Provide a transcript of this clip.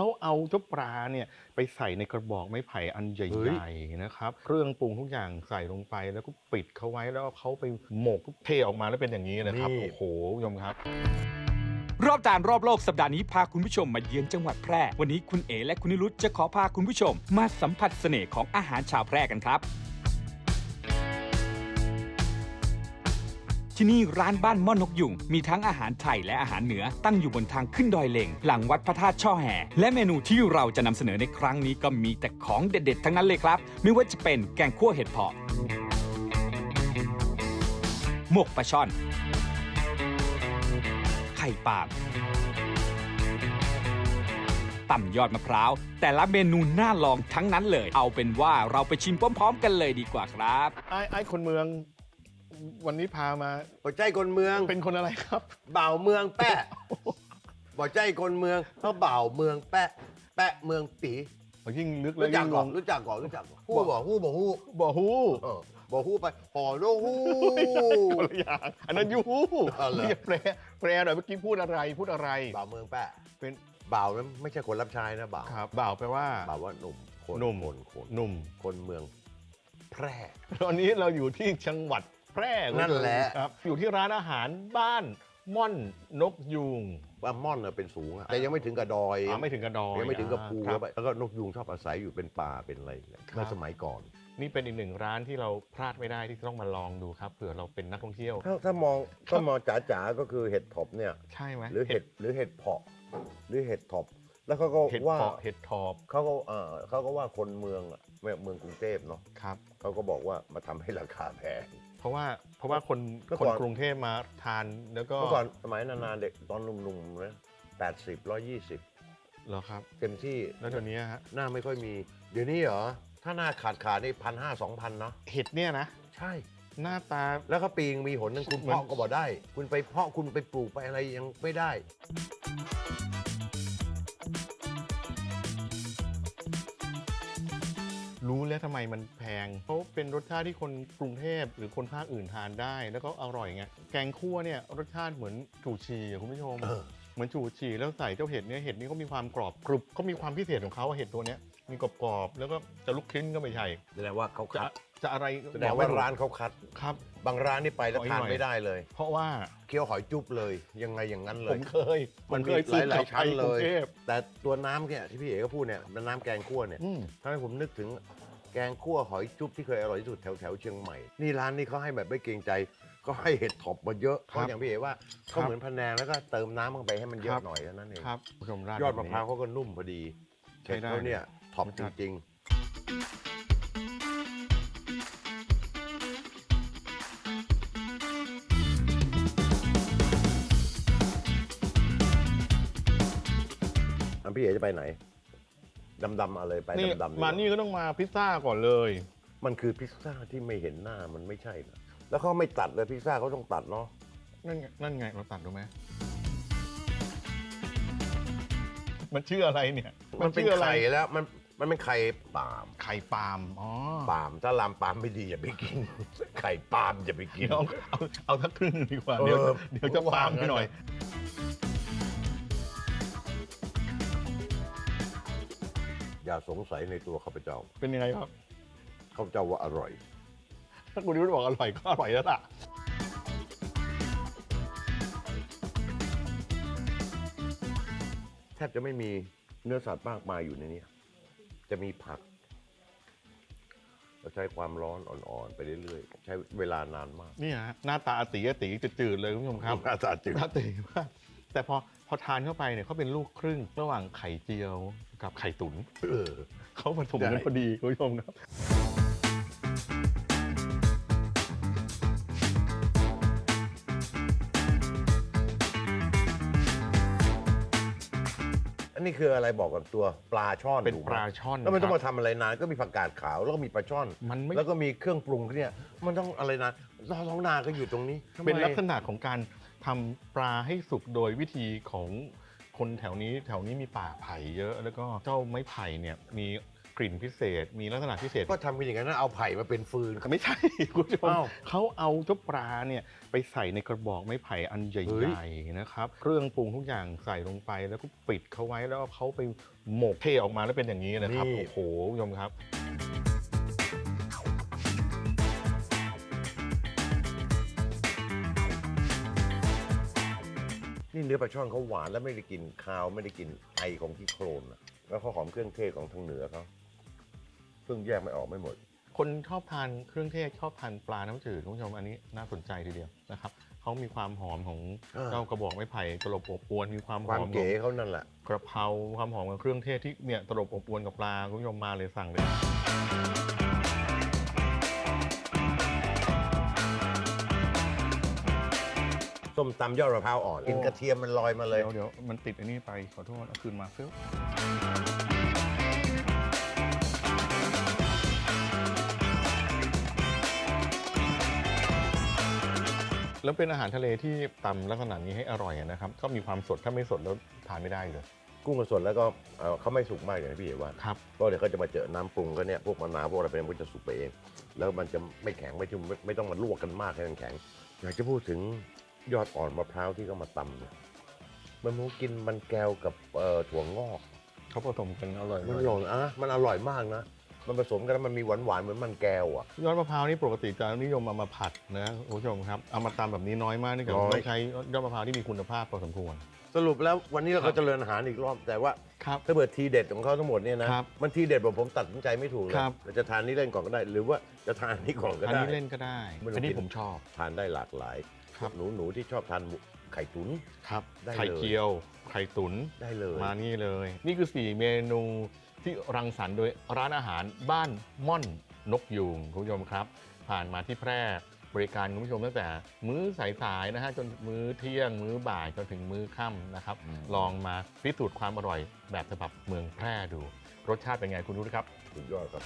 เขาเอาเจ้าปลาเนี่ยไปใส่ในกระบอกไม้ไผ่อันใเฮ้ยหญ่ๆนะครับ เครื่องปรุงทุกอย่างใส่ลงไปแล้วก็ปิดเขาไว้แล้วเอาเขาไปหมกเทออกมาแล้วเป็นอย่างนี้นะครับโอ้โหคุณผู้ชมครับ รอบจานรอบโลกสัปดาห์นี้พาคุณผู้ชมมาเยือนจังหวัดแพร่ วันนี้คุณเอและคุณนิรุตจะขอพาคุณผู้ชม มาสัมผัสเสน่ห์ของอาหารชาวแพร่กันครับ ที่นี่ร้านบ้านม่อนนกยุงมีทั้งอาหารไทยและอาหารเหนือตั้งอยู่บนทางขึ้นดอยเล่งหลังวัดพระธาตุช่อแห่ และเมนูที่เราจะนำเสนอในครั้งนี้ก็มีแต่ของเด็ดๆ ทั้งนั้นเลยครับ ไม่ว่าจะเป็นแกงคั่วเห็ดเผาะหมกปลาช่อน ไข่ปาล์มต่ำยอดมะพร้าว แต่ละเมนูน่าลองทั้งนั้นเลย เอาเป็นว่าเราไปชิมพร้อม ๆ กันเลยดีกว่าครับ ไอ้ไอ้คนเมือง วันนี้พามาหัวใจคนเมืองเป็นคนอะไรครับ บ่าวเมืองแปะหัวใจคนเมืองเขาบ่าวเมืองแปะ แปะเมืองปียิ่งลึกแล้วรู้จักยิ่งงก่อนงรู้จักก่อนรู้จักก่อนฮู้บ่ฮู้บ่ฮู้บ่ฮู้เออบ่ฮู้ไปห่อโลฮู้ คนละอย่างอันนั้นยูฮู้อ๋อเหรอ นี่แปลแปลหน่อยเมื่อกี้พูดอะไรพูดอะไรบ่าวเมืองแปะเป็นบ่าวนั้นไม่ใช่คนรับใช้นะบ่าวครับบ่าวแปลว่า บ่าวว่าหนุ่มคนหนุ่ม คนคนหนุ่มคนเมือง แพร่ ตอนนี้เราอยู่ที่จังหวัดแพร่นั่นแหละ ครับอยู่ที่ร้านอาหารบ้านม่อนนกยูงว่าม่อนน่ะเป็นสูงอะแต่ยังไม่ถึงกับดอยอ๋อไม่ถึงกระดอยยังไม่ถึงกับภูครับแล้วก็นกยูงชอบอาศัยอยู่เป็นป่าเป็นอะไรเนี่ยครับ เมื่อสมัยก่อน นี่เป็นอีกหนึ่งร้านที่เราพลาดไม่ได้ที่ต้องมาลองดูครับเผื่อเราเป็นนักท่องเที่ยว ถ้าถ้ามองถ้ามองจ๋าๆก็คือเห็ดถอบเนี่ย ใช่ไหมหรือเห็ดหรือเห็ดเพาะหรือเห็ดถอบแล้วเขาก็เห็ดว่าเพาะเห็ดทอบเขาก็เออเขาก็ว่าคนเมืองอะเมืองเมืองกรุงเทพเนาะครับ เขาก็บอกว่ามาทำให้ราคาแพง เพราะว่าเพราะว่าคนเมื่อคก่นอน กรุงเทพมาทานแล้วก็เมื่อก่อนสมัยนานๆเด็กตอนหนุ่มๆนะแปดสิบร้อยยี่สิบเหรอครับ เต็มที่ แล้วเดี๋ยวนี้ฮะหน้าไม่ค่อยมี เดี๋ยวนี้เหรอ ถ้าหน้าขาดขาดนี่พันห้าสองพันเนาะเห็ดเนี่ยนะ ใช่ หน้าตา แล้วก็ปีงมีหนหนึงคุณเหมือน เพาะก็บอกได้ คุณไปเพาะคุณไปปลูกไปอะไรยังไม่ได้ รู้แล้วทำไมมันแพงเพราะเป็นรสชาติที่คนกรุงเทพหรือคนภาคอื่นทานได้ แล้วก็อร่อยไงแกงคั่วเนี่ยรสชาติเหมือนจูชีอะคุณผู้ชม เออ เหมือนจูชีแล้วใส่เจ้าเห็ดเนี่ยเห็ดนี่เขามีความกรอบกรุบเขามีความพิเศษของเขาอะเห็ดตัวเนี้ยมีกรอบๆแล้วก็จะลุกชิ้นก็ไม่ใช่แสดงว่าเขาจะคัดจะอะไรแสดงว่าร้านเขาคัดครับ บางร้านนี่ไปแล้วขออีกทานหน่อยไม่ได้เลย เพราะว่าเคี้ยวหอยจุ๊บเลย ยังไงอย่างนั้นเลผยมเคยมันผเคยมีหลายๆซื้อกบชั้นไปเลยกรุงทพแต่ตัวน้ำเนี่ยที่พี่เอ๋ก็พูดเนี่ยน้ำแกงคั่วเนี่ยอืมทำให้ผมนึกถึงแกงคั่วหอยจุ๊บที่เคยอร่อยที่สุดแถวแถวๆเชียงใหม่ นี่ร้านนี้เขาให้แบบไม่เกรงใจ ก็ให้เห็ดถอบมาเยอะเพราะอย่างพี่เอ๋ว่าครัเขาบเหมือนพะแนงแล้วก็เติมน้ำลงไปให้มันเยครัอะบหน่อยเท่านั้นเองครับผู้ชมราดยอดแบบมะนี้พร้าวเขาก็นุ่มพอดีใช้เห็ดได้เขาเนี่ยท็อปรสจชาติริงๆอันพี่เอ๋จะไปไหนดำๆอะไรไปนี่ดำๆดีกมาว่านี่ก็ต้องมาพิซซ่าก่อนเลย มันคือพิซซ่าที่ไม่เห็นหน้ามันไม่ใช่นะ แล้วเขาไม่ตัดเลยพิซซ่าเขาต้องตัดเนาะนั่นไงนั่นไงเราตัดดูไหมมันชื่ออะไรเนี่ยมันเป็นชื่ออะไรไข่แล้วมันมันเป็นไข่ปาล์มไข่ปาล์มอ๋อปาล์มถ้าลามปาล์มไม่ดีอย่าไปกิน ไข่ปาล์มอย่าไปกินเดี๋ยวเอาเอาเอาทักครึ่งหนึ่งดีกว่าเออเดี๋ยวเดี๋ยวจะปาล์มไปหน่อย อย่าสงสัยในตัวข้าพเจ้าเป็นยังไงครับ ข้าพเจ้าว่าอร่อย ถ้าคุณนิรุธบอกอร่อยก็อร่อยแล้วล่ะแทบจะไม่มีเนื้อสัตว์มากมายอยู่ในนี้จะมีผัก เราใช้ความร้อนอ่อนๆ ไปเรื่อยๆ ใช้เวลานานมาก นี่ฮะหน้าตาอาตีอาตีจืดๆเลยคุณผู้ชมครับหน้าตาจืดหน้าตีมากแต่พอพอทานเข้าไปเนี่ยเขาเป็นลูกครึ่งระหว่างไข่เจียวกับไข่ตุ๋นเออเขาผสมกันได้พอดีคุณผู้ชมครับ นนี้คืออะไรบอกกับตัวปลาช่อนเป็นถูกไหปลาช่อนแล้วมันต้องคมารับทำอะไรนานก็มีผักกาดขาวแล้วก็มีปลาช่อน มันไม่ แล้วก็มีเครื่องปรุงเนี่ยมันต้องอะไรนานท้องนาก็อยู่ตรงนี้ทำไมเป็นลักษณะของการทำปลาให้สุกโดยวิธีของคนแถวนี้แถวนี้มีป่าไผ่เยอะ แล้วก็เจ้าไม้ไผ่เนี่ยมี กลิ่นพิเศษ มีลักษณะพิเศษ ก็ทำเป็นอย่างนั้นนะเอาไผ่มาเป็นฟืน ไม่ใช่ คุณผู้ชมอ้าวเขาเอาเจ้าปลาเนี่ยไปใส่ในกระบอกไม้ไผ่อันใเฮ้ยหญ่ๆนะครับ เครื่องปรุงทุกอย่างใส่ลงไปแล้วก็ปิดเขาไว้แล้วเอาเขาไปหมกเทออกมาแล้วเป็นอย่างนี้นะครับโอ้โหคุณผู้ชมครับ นี่เนื้อปลาช่อนเขาหวานแล้วไม่ได้กลินคาวไม่ได้กลินไอของที่โครนอะแล้วเขาหอมเครื่องเทศของทางเหนือเขา เพิ่งแยกไม่ออกไม่หมด คนชอบทานเครื่องเทศชอบทานปลาน้ำจืดคุณผู้ชมอันนี้น่าสนใจทีเดียวนะครับเขามีความหอมของอ่า เจ้ากระบอกไม้ไผ่ตลบอบอวนมีความหความอมขเก๋องเขานั่นแหละ กระเพราความหอมของเครื่องเทศที่เนี่ยตลบอบอวนกับปลาคุณผู้ชมมาเลยสั่งเลย ส้มตำยอดมะพร้าวอ่อน กินกระเทียมมันลอยมาเลย เดี๋ยวเดี๋ยวมันติดอันนี้ไปขอโทษเอาคืนมาเฟิล แล้วเป็นอาหารทะเลที่ตำลักษณะนี้ให้อร่อยนะครับ ก็มีความสดถ้าไม่สดแล้วทานไม่ได้เลย กุ้งสดแล้วก็เอ่อเขาไม่สุกมากอย่างที่พี่เอ๋ว่าครับ เพราะเดี๋ยวเขาจะมาเจอน้ำปรุงก็เนี่ยพวกมะนาวพวกอะไรไปมันก็จะสุกไปเอง แล้วมันจะไม่แข็งไม่ชุ่มไม่ไม่ต้องมาลวกกันมากให้มันแข็ง อยากจะพูดถึงยอดอ่อนมะพร้าวที่เขามาตำเนี่ยมันมูกินมันแก้วกับเอ่อถั่วงอกเขาผสมกันอร่อยมันมากหล่นอะมันอร่อยมากนะ มันผสมกันแล้วมันมีหวานหวานๆเหมือนมันแก้วอะ ยอดมะพร้าวนี่ปกติจะนิยมเอามาผัดนะคุณผู้ชมครับเอามาตำแบบนี้น้อยมากนี่ก็น้อย ต้องใช้ยอดมะพร้าวที่มีคุณภาพพอสมควร สรุปแล้ววันนี้เราครัก็บเจริญอาหารอีกรอบ แต่ว่าครับ ถ้าเบิดทีเด็ดของเขาทั้งหมดเนี่ยนะครับมันทีเด็ดแบบผมตัดสินใจไม่ถูกเลยครับ เราจะทานนี่เล่นก่อนก็ได้ หรือว่าจะทานนี่ก่อนก็อันได้ นี้เล่นก็ได้ไม่ต้องอันนี้กิน ผมชอบ ทานได้หลากหลายครับ หนูหนูที่ชอบทานหมูไข่ตุ๋น ครับได้ไข่เลยเจียว ไข่ตุ๋นได้เลย มานี่เลย นี่คือ 4 เมนู ที่รังสรรค์โดยร้านอาหารบ้านม่อนนกยูงคุณผู้ชมครับ ผ่านมาที่แพร่บริการคุณผู้ชมตั้งแต่ มื้อสายๆนะฮะจนมื้อเที่ยง มื้อบ่ายจนถึงมื้อค่ำนะครับ ลองมาพิสูจน์ความอร่อยแบบฉบับเมืองแพร่ดู รสชาติเป็นไงคุณรู้ครับ สุดยอดครับ